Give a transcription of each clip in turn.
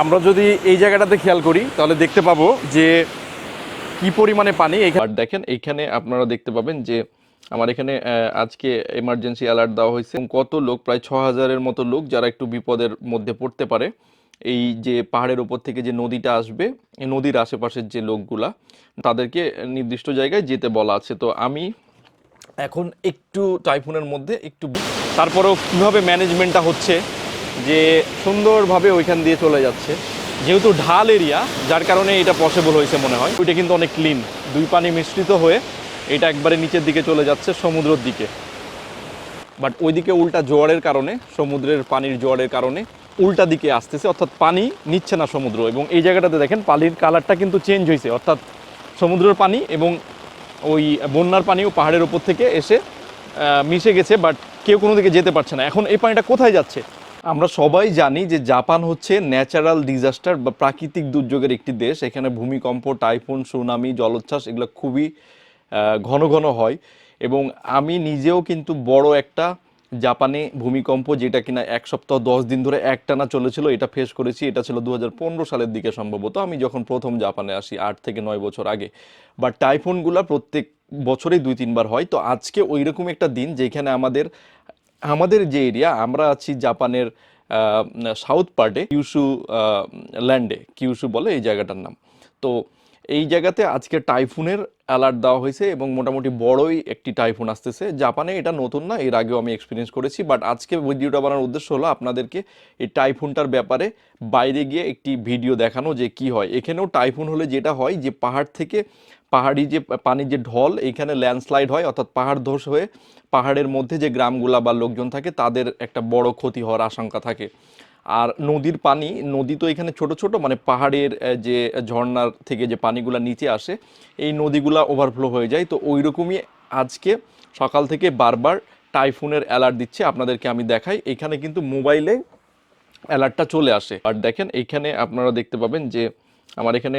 আমরা যদি এই জায়গাটাতে খেয়াল করি, তাহলে দেখতে পাবো যে কি পরিমাণে পানি এখানে দেখেন এইখানে আপনারা দেখতে পাবেন যে আমার এখানে আজকে এমার্জেন্সি অ্যালার্ট দেওয়া হয়েছে। কত লোক, প্রায় ছ হাজারের মতো লোক যারা একটু বিপদের মধ্যে পড়তে পারে। এই যে পাহাড়ের উপর থেকে যে নদীটা আসবে, এই নদীর আশেপাশের যে লোকগুলা, তাদেরকে নির্দিষ্ট জায়গায় যেতে বলা আছে। তো আমি এখন একটু টাইফুনের মধ্যে একটু তারপরেও কীভাবে ম্যানেজমেন্টটা হচ্ছে? যে সুন্দরভাবে ওইখান দিয়ে চলে যাচ্ছে। যেহেতু ঢাল এরিয়া, যার কারণে এটা পসিবল হয়েছে মনে হয়। ওইটা কিন্তু অনেক ক্লিন দুই পানি মিশ্রিত হয়ে এটা একবারে নিচের দিকে চলে যাচ্ছে সমুদ্রের দিকে। বাট ওইদিকে উল্টা জোয়ারের কারণে, সমুদ্রের পানির জোয়ারের কারণে উল্টা দিকে আসতেছে। অর্থাৎ পানি নিচ্ছে না সমুদ্র। এবং এই জায়গাটাতে দেখেন, পানির কালারটা কিন্তু চেঞ্জ হয়েছে। অর্থাৎ সমুদ্রের পানি এবং ওই বন্যার পানিও পাহাড়ের ওপর থেকে এসে মিশে গেছে বাট কেউ কোনো দিকে যেতে পারছে না। এখন এই পানিটা কোথায় যাচ্ছে? আমরা সবাই জানি যে জাপান হচ্ছে ন্যাচারাল ডিজাস্টার বা প্রাকৃতিক দুর্যোগের একটি দেশ। এখানে ভূমিকম্প টাইফুন, সুনামি, জলোচ্ছ্বাস এগুলো খুবই ঘন ঘন হয়। এবং আমি নিজেও কিন্তু বড় একটা জাপানে ভূমিকম্প যেটা কিনা এক সপ্তাহ দশ দিন ধরে একটানা চলেছিল, এটা ফেস করেছি। এটা ছিল দু হাজার পনেরো সালের দিকে সম্ভবত। আমি যখন প্রথম জাপানে আসি আট থেকে নয় বছর আগে। বা টাইফুনগুলো প্রত্যেক বছরেই দুই তিনবার হয়। তো আজকে ওই একটা দিন যেখানে আমাদের আমাদের যে এরিয়া, আমরা আছি জাপানের সাউথ পার্টে, কিউশু ল্যান্ডে। কিউশু বলে এই জায়গাটার নাম। তো এই জায়গাতে আজকে টাইফুনের অ্যালার্ট দেওয়া হয়েছে এবং মোটামুটি বড়ই একটি টাইফুন আসতেছে। জাপানে এটা নতুন না, এর আগেও আমি এক্সপিরিয়েন্স করেছি বাট আজকে ভিডিওটা বানানোর উদ্দেশ্য হলো আপনাদেরকে এই টাইফুনটার ব্যাপারে বাইরে গিয়ে একটি ভিডিও দেখানো যে কি হয়। এখানেও টাইফুন হলে যেটা হয় যে পাহাড় থেকে পাহাড়ি যে পানির যে ঢল এইখানে ল্যান্ডস্লাইড হয়, অর্থাৎ পাহাড় ধস হয়ে পাহাড়ের মধ্যে যে গ্রামগুলা বা লোকজন থাকে, তাদের একটা বড় ক্ষতি হওয়ার আশঙ্কা থাকে। আর নদীর পানি, নদী তো এখানে ছোট ছোট মানে পাহাড়ের যে ঝর্ণার থেকে যে পানিগুলো নিচে আসে, এই নদীগুলা ওভারফ্লো হয়ে যায়। তো ওই রকমই আজকে সকাল থেকে বারবার টাইফুনের অ্যালার্ট দিচ্ছে, আপনাদেরকে আমি দেখাই। এখানে কিন্তু মোবাইলে অ্যালার্টটা চলে আসে। আর দেখেন এইখানে আপনারা দেখতে পাবেন যে আমার এখানে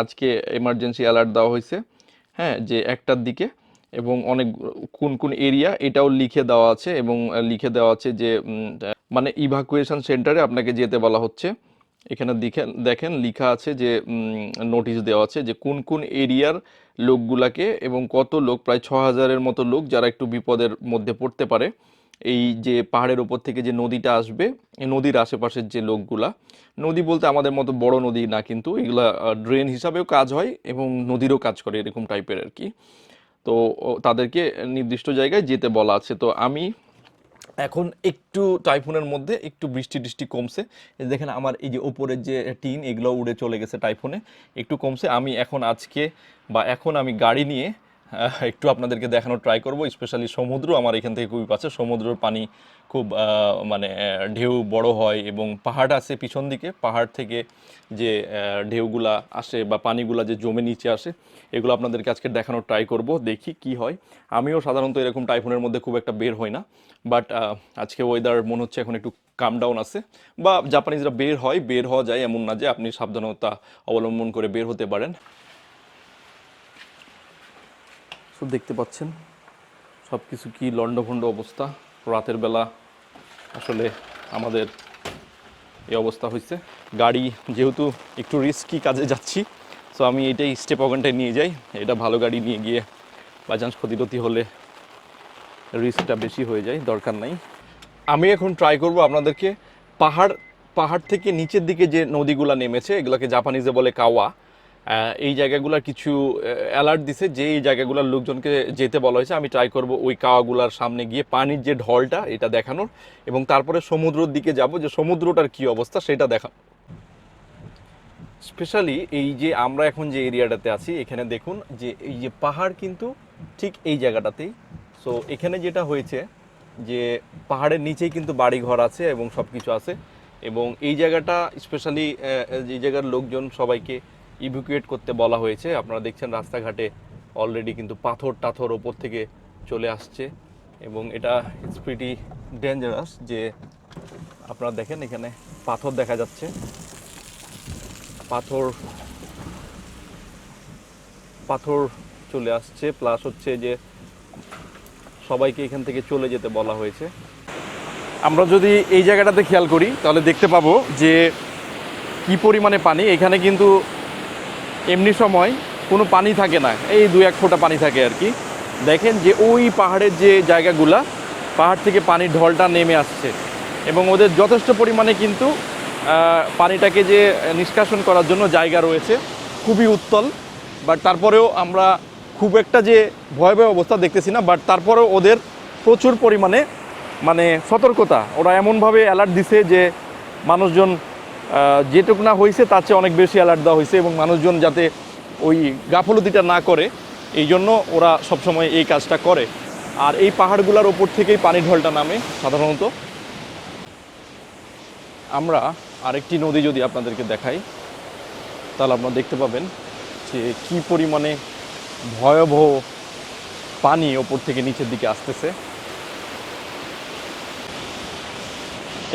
আজকে এমার্জেন্সি অ্যালার্ট দেওয়া হয়েছে। হ্যাঁ যে একটার দিকে এবং অনেক কোন কোন এরিয়া এটাও লিখে দেওয়া আছে এবং লিখে দেওয়া আছে যে মানে ইভাকুয়েশন সেন্টারে আপনাকে যেতে বলা হচ্ছে। এখানে দেখেন দেখেন লেখা আছে যে নোটিশ দেওয়া আছে যে কোন কোন এরিয়ার লোকগুলাকে এবং কত লোক, প্রায় ছ হাজারের মতো লোক যারা একটু বিপদের মধ্যে পড়তে পারে। এই যে পাহাড়ের ওপর থেকে যে নদীটা আসবে নদীর আশেপাশের যে লোকগুলা, নদী বলতে আমাদের মতো বড় নদী না কিন্তু এগুলা ড্রেন হিসাবেও কাজ হয় এবং নদীরও কাজ করে এরকম টাইপের আর কি। তো তাদেরকে নির্দিষ্ট জায়গায় যেতে বলা আছে। তো আমি এখন একটু টাইফুনের মধ্যে একটু বৃষ্টি টিষ্টি কমছে। দেখেন আমার এই যে ওপরের যে টিন, এগুলো উড়ে চলে গেছে টাইফুনে। একটু কমছে। আমি এখন আজকে বা এখন আমি গাড়ি নিয়ে একটু আপনাদেরকে দেখানোর ট্রাই করব স্পেশালি সমুদ্র। আমার এখান থেকে খুবই পাচ্ছে সমুদ্রের পানি খুব মানে ঢেউ বড় হয় এবং পাহাড় আছে পিছন দিকে। পাহাড় থেকে যে ঢেউগুলা আসে বা পানিগুলা যে জমে নিচে আসে, এগুলো আপনাদেরকে আজকে দেখানোর ট্রাই করব, দেখি কি হয়। আমিও সাধারণত এরকম টাইফুনের মধ্যে খুব একটা বের হই না। বাট আজকে ওয়েদার মনে হচ্ছে এখন একটু কাম ডাউন আছে। বা জাপানিজরা বের হয়, বের হওয়া যায় এমন না যে আপনি সাবধানতা অবলম্বন করে বের হতে পারেন। সো দেখতে পাচ্ছেন সব কিছু কি লণ্ডভণ্ড অবস্থা। রাতের বেলা আসলে আমাদের এই অবস্থা হয়েছে। গাড়ি যেহেতু একটু রিস্কি কাজে যাচ্ছি সো আমি এটাই স্টেপ ওয়াগনটাই নিয়ে যাই। এটা ভালো গাড়ি নিয়ে গিয়ে বাই চান্স ক্ষতিটতি হলে রিস্কটা বেশি হয়ে যায়, দরকার নাই। আমি এখন ট্রাই করব আপনাদেরকে পাহাড় পাহাড় থেকে নিচের দিকে যে নদীগুলো নেমেছে, এগুলোকে জাপানিজে বলে কাওয়া। এই জায়গাগুলোর কিছু অ্যালার্ট দিছে যে এই জায়গাগুলোর লোকজনকে যেতে বলা হয়েছে। আমি ট্রাই করব ওই কাওয়াগুলার সামনে গিয়ে পানির যে ঢলটা, এটা দেখানোর এবং তারপরে সমুদ্রর দিকে যাব যে সমুদ্রটার কি অবস্থা সেটা দেখা। স্পেশালি এই যে আমরা এখন যে এরিয়াটাতে আছি, এখানে দেখুন যে এই যে পাহাড় কিন্তু ঠিক এই জায়গাটাতেই। সো এখানে যেটা হয়েছে যে পাহাড়ের নিচেই কিন্তু বাড়ি ঘর আছে এবং সব কিছু আছে এবং এই জায়গাটা স্পেশালি এই জায়গার লোকজন সবাইকে ইভ্যাকুয়েট করতে বলা হয়েছে। আপনারা দেখছেন রাস্তাঘাটে অলরেডি কিন্তু পাথর টাথর ওপর থেকে চলে আসছে এবং এটা ইটস প্রিটি ডেঞ্জারাস যে আপনারা দেখেন এখানে পাথর দেখা যাচ্ছে। পাথর পাথর চলে আসছে প্লাস হচ্ছে যে সবাইকে এখান থেকে চলে যেতে বলা হয়েছে। আমরা যদি এই জায়গাটাতে খেয়াল করি, তাহলে দেখতে পাবো যে কি পরিমাণে পানি। এখানে কিন্তু এমনি সময় কোনো পানি থাকে না, এই দু এক ফোঁটা পানি থাকে আর কি। দেখেন যে ওই পাহাড়ের যে জায়গাগুলা, পাহাড় থেকে পানির ঢলটা নেমে আসছে এবং ওদের যথেষ্ট পরিমাণে কিন্তু পানিটাকে যে নিষ্কাশন করার জন্য জায়গা রয়েছে, খুবই উত্তল। বাট তারপরেও আমরা খুব একটা যে ভয়াবহ অবস্থা দেখতেছি না, বাট তারপরেও ওদের প্রচুর পরিমাণে মানে সতর্কতা। ওরা এমনভাবে অ্যালার্ট দিছে যে, মানুষজন যেটুকু না হয়েছে তার চেয়ে অনেক বেশি অ্যালার্ট দেওয়া হয়েছে এবং মানুষজন যাতে ওই গাফলতিটা না করে, এই জন্য ওরা সবসময় এই কাজটা করে। আর এই পাহাড়গুলোর ওপর থেকেই পানি ঢলটা নামে, সাধারণত। আমরা আরেকটি নদী যদি আপনাদেরকে দেখাই, তাহলে আপনারা দেখতে পাবেন যে কি পরিমাণে ভয়াবহ পানি ওপর থেকে নিচের দিকে আসতেছে।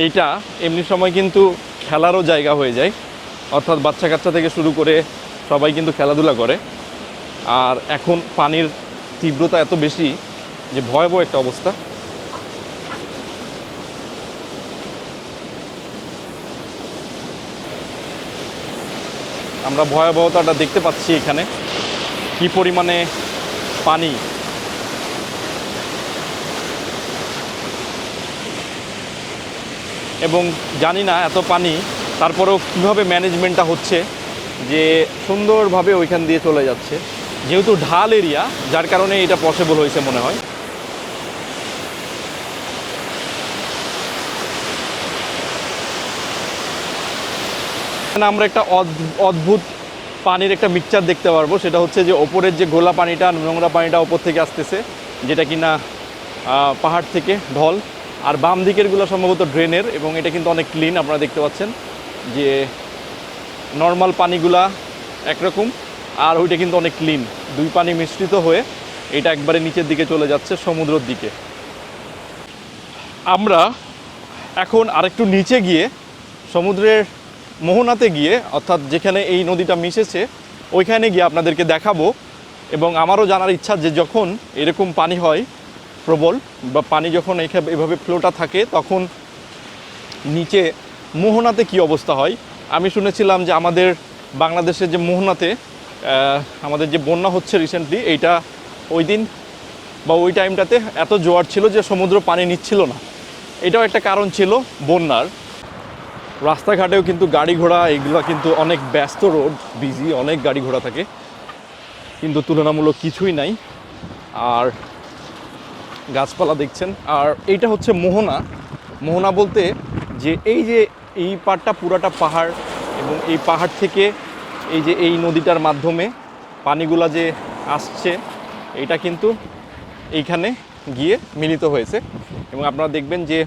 এইটা এমনি সময় কিন্তু খেলারও জায়গা হয়ে যায়। অর্থাৎ বাচ্চা কাচ্চা থেকে শুরু করে সবাই কিন্তু খেলাধুলা করে। আর এখন পানির তীব্রতা এত বেশি যে ভয়াবহ একটা অবস্থা। আমরা ভয়াবহতাটা দেখতে পাচ্ছি এখানে। কি পরিমাণে পানি এবং জানি না এত পানি, তারপরেও কীভাবে ম্যানেজমেন্টটা হচ্ছে যে সুন্দরভাবে ওইখান দিয়ে চলে যাচ্ছে। যেহেতু ঢাল এরিয়া যার কারণে এটা পসিবল হয়েছে মনে হয়। আমরা একটা অদ্ভ- অদ্ভুত পানির একটা মিক্সচার দেখতে পারব। সেটা হচ্ছে যে ওপরের যে গোলা পানিটা, নোংরা পানিটা ওপর থেকে আসতেছে, যেটা কিনা পাহাড় থেকে ঢল। আর বাম দিকেরগুলো সম্ভবত ড্রেনের এবং এটা কিন্তু অনেক ক্লিন, আপনারা দেখতে পাচ্ছেন যে নর্মাল পানিগুলা একরকম, আর ওইটা কিন্তু অনেক ক্লিন। দুই পানি মিশ্রিত হয়ে এটা একবারে নিচের দিকে চলে যাচ্ছে সমুদ্রের দিকে। আমরা এখন আরেকটু নিচে গিয়ে সমুদ্রের মোহনাতে গিয়ে, অর্থাৎ যেখানে এই নদীটা মিশেছে, ওইখানে গিয়ে আপনাদেরকে দেখাবো এবং আমারও জানার ইচ্ছা যে যখন এরকম পানি হয় প্রবল বা পানি যখন এভাবে ফ্লোটা থাকে, তখন নিচে মোহনাতে কি অবস্থা হয়? আমি শুনেছিলাম যে আমাদের বাংলাদেশের যে মোহনাতে আমাদের যে বন্যা হচ্ছে রিসেন্টলি এইটা ওই দিন বা ওই টাইমটাতে এত জোয়ার ছিল যে সমুদ্র পানি নিচ্ছিল না। এটাও একটা কারণ ছিল বন্যার। রাস্তাঘাটেও কিন্তু গাড়ি ঘোড়া, এগুলো কিন্তু অনেক ব্যস্ত রোড বিজি অনেক গাড়ি ঘোড়া থাকে। কিন্তু তুলনামূলক কিছুই নাই। আর গাছপালা দেখছেন। আর এইটা হচ্ছে মোহনা। মোহনা বলতে যে এই যে এই পাড়টা পুরাটা পাহাড় এবং এই পাহাড় থেকে এই যে এই নদীটার মাধ্যমে পানিগুলা যে আসছে, এটা কিন্তু এইখানে গিয়ে মিলিত হয়েছে। এবং আপনারা দেখবেন যে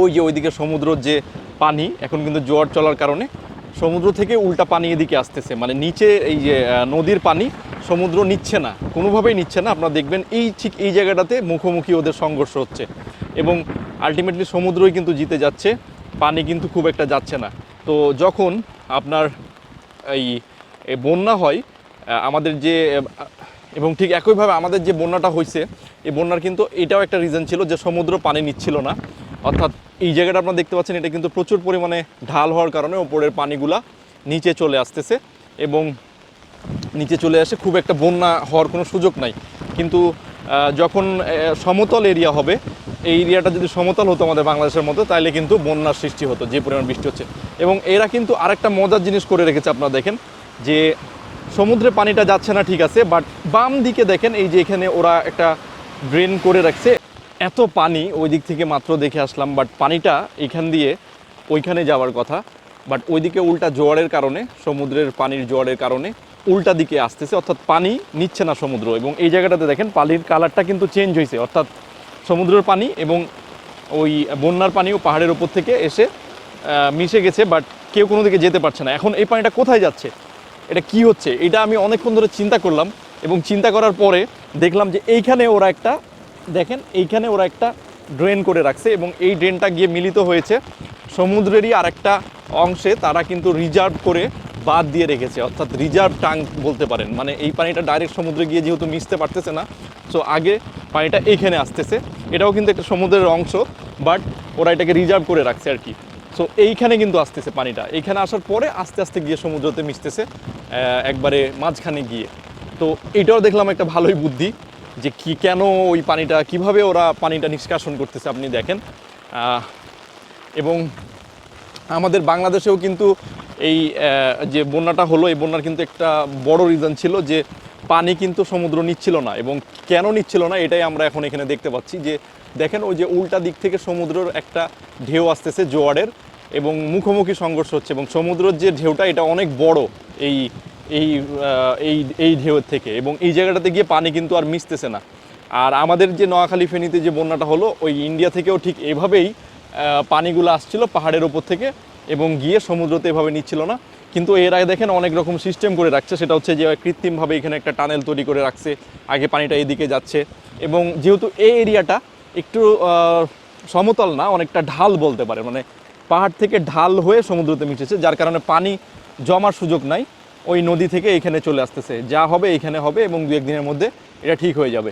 ওই যে ওইদিকে সমুদ্রর যে পানি, এখন কিন্তু জোয়ার চলার কারণে সমুদ্র থেকে উল্টা পানি এদিকে আসতেছে। মানে নিচে এই যে নদীর পানি সমুদ্র নিচ্ছে না, কোনোভাবেই নিচ্ছে না। আপনারা দেখবেন এই ঠিক এই জায়গাটাতে মুখোমুখি ওদের সংঘর্ষ হচ্ছে। এবং আলটিমেটলি সমুদ্রই কিন্তু জিতে যাচ্ছে, পানি কিন্তু খুব একটা যাচ্ছে না। তো যখন আপনার এই বন্যা হয় আমাদের যে এবং ঠিক একইভাবে আমাদের যে বন্যাটা হয়েছে এই বন্যার কিন্তু এটাও একটা রিজন ছিল যে সমুদ্র পানি নিচ্ছিল না। অর্থাৎ এই জায়গাটা আপনারা দেখতে পাচ্ছেন, এটা কিন্তু প্রচুর পরিমাণে ঢাল হওয়ার কারণে ওপরের পানিগুলা নিচে চলে আসতেছে এবং নিচে চলে আসে, খুব একটা বন্যা হওয়ার কোনো সুযোগ নাই। কিন্তু যখন সমতল এরিয়া হবে, এই এরিয়াটা যদি সমতল হতো আমাদের বাংলাদেশের মতো তাহলে কিন্তু বন্যার সৃষ্টি হতো, যে পরিমাণ বৃষ্টি হচ্ছে। এবং এরা কিন্তু আরেকটা মজার জিনিস করে রেখেছে আপনারা দেখেন, যে সমুদ্রে পানিটা যাচ্ছে না ঠিক আছে, বাট বাম দিকে দেখেন, এই যে এখানে ওরা একটা ড্রেন করে রাখছে এত পানি ওই দিক থেকে মাত্র দেখে আসলাম বাট পানিটা এখান দিয়ে ওইখানে যাওয়ার কথা। বাট ওইদিকে উল্টা জোয়ারের কারণে, সমুদ্রের পানির জোয়ারের কারণে উল্টা দিকে আসতেছে, অর্থাৎ পানি নিচ্ছে না সমুদ্র। এবং এই জায়গাটাতে দেখেন, পানির কালারটা কিন্তু চেঞ্জ হয়েছে, অর্থাৎ সমুদ্রের পানি এবং ওই বন্যার পানিও পাহাড়ের উপর থেকে এসে মিশে গেছে বাট কেউ কোনো দিকে যেতে পারছে না। এখন এই পানিটা কোথায় যাচ্ছে? এটা কি হচ্ছে? এটা আমি অনেকক্ষণ ধরে চিন্তা করলাম এবং চিন্তা করার পরে দেখলাম যে এইখানে ওরা একটা দেখেন, এইখানে ওরা একটা ড্রেন করে রাখছে এবং এই ড্রেনটা গিয়ে মিলিত হয়েছে। সমুদ্রেরই আরেকটা অংশে তারা কিন্তু রিজার্ভ করে বাদ দিয়ে রেখেছে, অর্থাৎ রিজার্ভ ট্যাঙ্ক বলতে পারেন। মানে এই পানিটা ডাইরেক্ট সমুদ্রে গিয়ে যেহেতু মিশতে পারতেছে না সো আগে পানিটা এইখানে আসতেছে। এটাও কিন্তু একটা সমুদ্রের অংশ, বাট ওরা এটাকে রিজার্ভ করে রাখছে আর কি। সো এইখানে কিন্তু আসতেছে পানিটা। এইখানে আসার পরে আস্তে আস্তে গিয়ে সমুদ্রতে মিশতেছে একবারে মাঝখানে গিয়ে। তো এটাও দেখলাম একটা ভালোই বুদ্ধি। যে কি কেন ওই পানিটা, কীভাবে ওরা পানিটা নিষ্কাশন করতেছে আপনি দেখেন। এবং আমাদের বাংলাদেশেও কিন্তু এই যে বন্যাটা হলো, এই বন্যার কিন্তু একটা বড় রিজন ছিল যে পানি কিন্তু সমুদ্র নিচ্ছিল না এবং কেন নিচ্ছিল না এটাই আমরা এখন এখানে দেখতে পাচ্ছি। যে দেখেন ওই যে উল্টা দিক থেকে সমুদ্রের একটা ঢেউ আসতেছে জোয়ারের এবং মুখোমুখি সংঘর্ষ হচ্ছে এবং সমুদ্রের যে ঢেউটা, এটা অনেক বড় এই এই এই এই ঢেউয়ের থেকে এবং এই জায়গাটাতে গিয়ে পানি কিন্তু আর মিশতেছে না। আর আমাদের যে নোয়াখালী ফেনীতে যে বন্যাটা হলো, ওই ইন্ডিয়া থেকেও ঠিক এভাবেই পানিগুলো আসছিল পাহাড়ের ওপর থেকে এবং গিয়ে সমুদ্রতে এভাবে নিচ্ছিল না। কিন্তু এর আগে দেখেন অনেক রকম সিস্টেম করে রাখছে। সেটা হচ্ছে যে কৃত্রিমভাবে এখানে একটা টানেল তৈরি করে রাখছে। আগে পানিটা এদিকে যাচ্ছে এবং যেহেতু এই এরিয়াটা একটু সমতল না, অনেকটা ঢাল বলতে পারে মানে পাহাড় থেকে ঢাল হয়ে সমুদ্রতে মিশেছে, যার কারণে পানি জমার সুযোগ নাই। ওই নদী থেকে এখানে চলে আসতেছে। যা হবে এখানে হবে এবং দু একদিনের মধ্যে এটা ঠিক হয়ে যাবে।